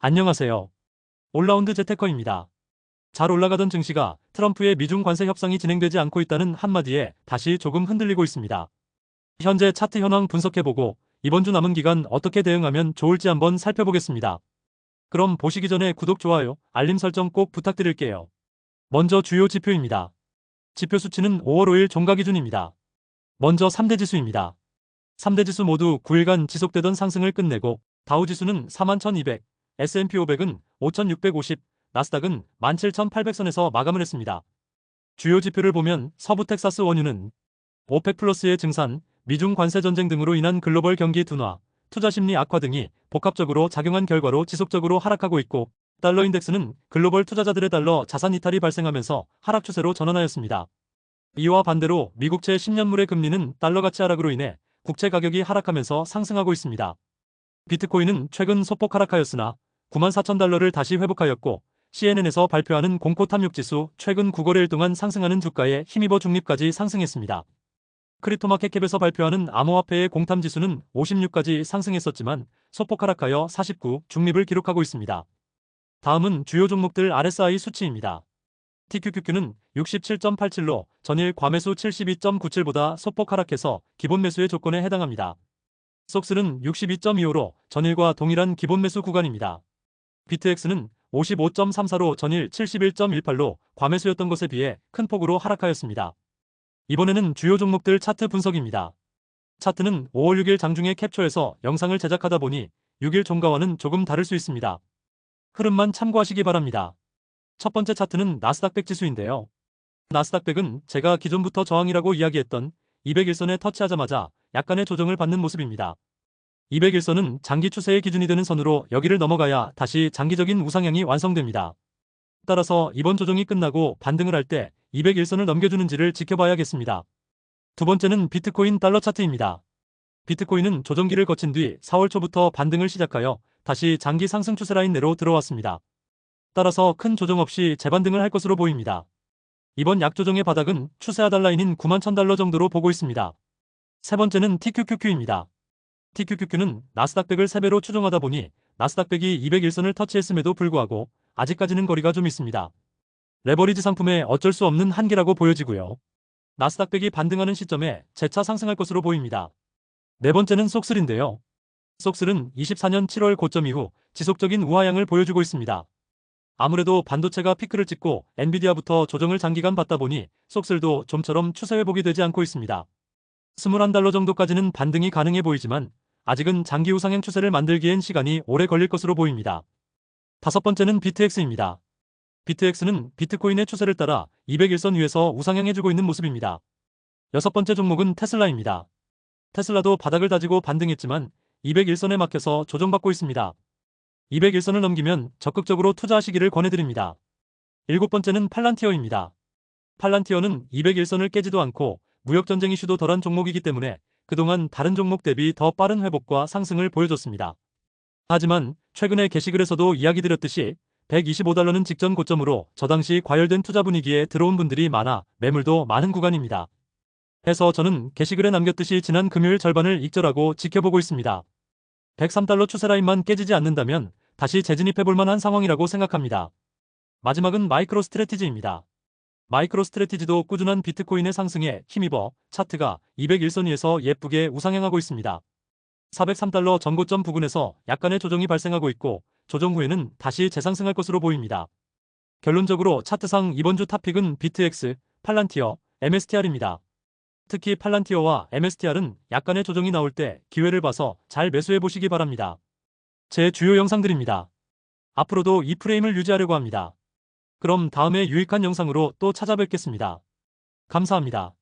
안녕하세요. 올라운드 재테커입니다. 잘 올라가던 증시가 트럼프의 미중 관세 협상이 진행되지 않고 있다는 한마디에 다시 조금 흔들리고 있습니다. 현재 차트 현황 분석해보고 이번 주 남은 기간 어떻게 대응하면 좋을지 한번 살펴보겠습니다. 그럼 보시기 전에 구독, 좋아요, 알림 설정 꼭 부탁드릴게요. 먼저 주요 지표입니다. 지표 수치는 5월 5일 종가 기준입니다. 먼저 3대 지수입니다. 3대 지수 모두 9일간 지속되던 상승을 끝내고 다우지수는 41,200, S&P 500은 5,650, 나스닥은 17,800선에서 마감을 했습니다. 주요 지표를 보면 서부 텍사스 원유는 오펙 플러스의 증산, 미중 관세 전쟁 등으로 인한 글로벌 경기 둔화, 투자 심리 악화 등이 복합적으로 작용한 결과로 지속적으로 하락하고 있고 달러 인덱스는 글로벌 투자자들의 달러 자산 이탈이 발생하면서 하락 추세로 전환하였습니다. 이와 반대로 미국채 10년물의 금리는 달러 가치 하락으로 인해 국채 가격이 하락하면서 상승하고 있습니다. 비트코인은 최근 소폭 하락하였으나 9만 4천 달러를 다시 회복하였고 CNN에서 발표하는 공포 탐욕지수 최근 9거래일 동안 상승하는 주가에 힘입어 중립까지 상승했습니다. 크립토마켓캡에서 발표하는 암호화폐의 공탐지수는 56까지 상승했었지만 소폭 하락하여 49 중립을 기록하고 있습니다. 다음은 주요 종목들 RSI 수치입니다. TQQQ는 67.87로 전일 과매수 72.97보다 소폭 하락해서 기본 매수의 조건에 해당합니다. 속스는 62.25로 전일과 동일한 기본 매수 구간입니다. 비트엑스는 55.34로 전일 71.18로 과매수였던 것에 비해 큰 폭으로 하락하였습니다. 이번에는 주요 종목들 차트 분석입니다. 차트는 5월 6일 장중에 캡처해서 영상을 제작하다 보니 6일 종가와는 조금 다를 수 있습니다. 흐름만 참고하시기 바랍니다. 첫 번째 차트는 나스닥 백 지수인데요. 나스닥 백은 제가 기존부터 저항이라고 이야기했던 201선에 터치하자마자 약간의 조정을 받는 모습입니다. 201선은 장기 추세의 기준이 되는 선으로 여기를 넘어가야 다시 장기적인 우상향이 완성됩니다. 따라서 이번 조정이 끝나고 반등을 할 때 201선을 넘겨주는지를 지켜봐야겠습니다. 두 번째는 비트코인 달러 차트입니다. 비트코인은 조정기를 거친 뒤 4월 초부터 반등을 시작하여 다시 장기 상승 추세 라인 내로 들어왔습니다. 따라서 큰 조정 없이 재반등을 할 것으로 보입니다. 이번 약조정의 바닥은 추세 하단 라인인 9만 1000달러 정도로 보고 있습니다. 세 번째는 TQQQ입니다. TQQQ는 나스닥 100을 3배로 추종하다 보니 나스닥 100이 201선을 터치했음에도 불구하고 아직까지는 거리가 좀 있습니다. 레버리지 상품의 어쩔 수 없는 한계라고 보여지고요. 나스닥 100이 반등하는 시점에 재차 상승할 것으로 보입니다. 네 번째는 속슬인데요. 속슬은 24년 7월 고점 이후 지속적인 우하향을 보여주고 있습니다. 아무래도 반도체가 피크를 찍고 엔비디아부터 조정을 장기간 받다 보니 속슬도 좀처럼 추세 회복이 되지 않고 있습니다. 21달러 정도까지는 반등이 가능해 보이지만 아직은 장기 우상향 추세를 만들기엔 시간이 오래 걸릴 것으로 보입니다. 다섯 번째는 비트엑스입니다. 비트엑스는 비트코인의 추세를 따라 201선 위에서 우상향해주고 있는 모습입니다. 여섯 번째 종목은 테슬라입니다. 테슬라도 바닥을 다지고 반등했지만 201선에 막혀서 조정받고 있습니다. 201선을 넘기면 적극적으로 투자하시기를 권해드립니다. 일곱 번째는 팔란티어입니다. 팔란티어는 201선을 깨지도 않고 무역전쟁 이슈도 덜한 종목이기 때문에 그동안 다른 종목 대비 더 빠른 회복과 상승을 보여줬습니다. 하지만 최근에 게시글에서도 이야기 드렸듯이 125달러는 직전 고점으로 저 당시 과열된 투자 분위기에 들어온 분들이 많아 매물도 많은 구간입니다. 해서 저는 게시글에 남겼듯이 지난 금요일 절반을 익절하고 지켜보고 있습니다. 103달러 추세라인만 깨지지 않는다면 다시 재진입해볼 만한 상황이라고 생각합니다. 마지막은 마이크로 스트레티지입니다. 마이크로 스트레티지도 꾸준한 비트코인의 상승에 힘입어 차트가 201선 위에서 예쁘게 우상향하고 있습니다. 403달러 전고점 부근에서 약간의 조정이 발생하고 있고 조정 후에는 다시 재상승할 것으로 보입니다. 결론적으로 차트상 이번 주 탑픽은 비트X, 팔란티어, MSTR입니다. 특히 팔란티어와 MSTR은 약간의 조정이 나올 때 기회를 봐서 잘 매수해 보시기 바랍니다. 제 주요 영상들입니다. 앞으로도 이 프레임을 유지하려고 합니다. 그럼 다음에 유익한 영상으로 또 찾아뵙겠습니다. 감사합니다.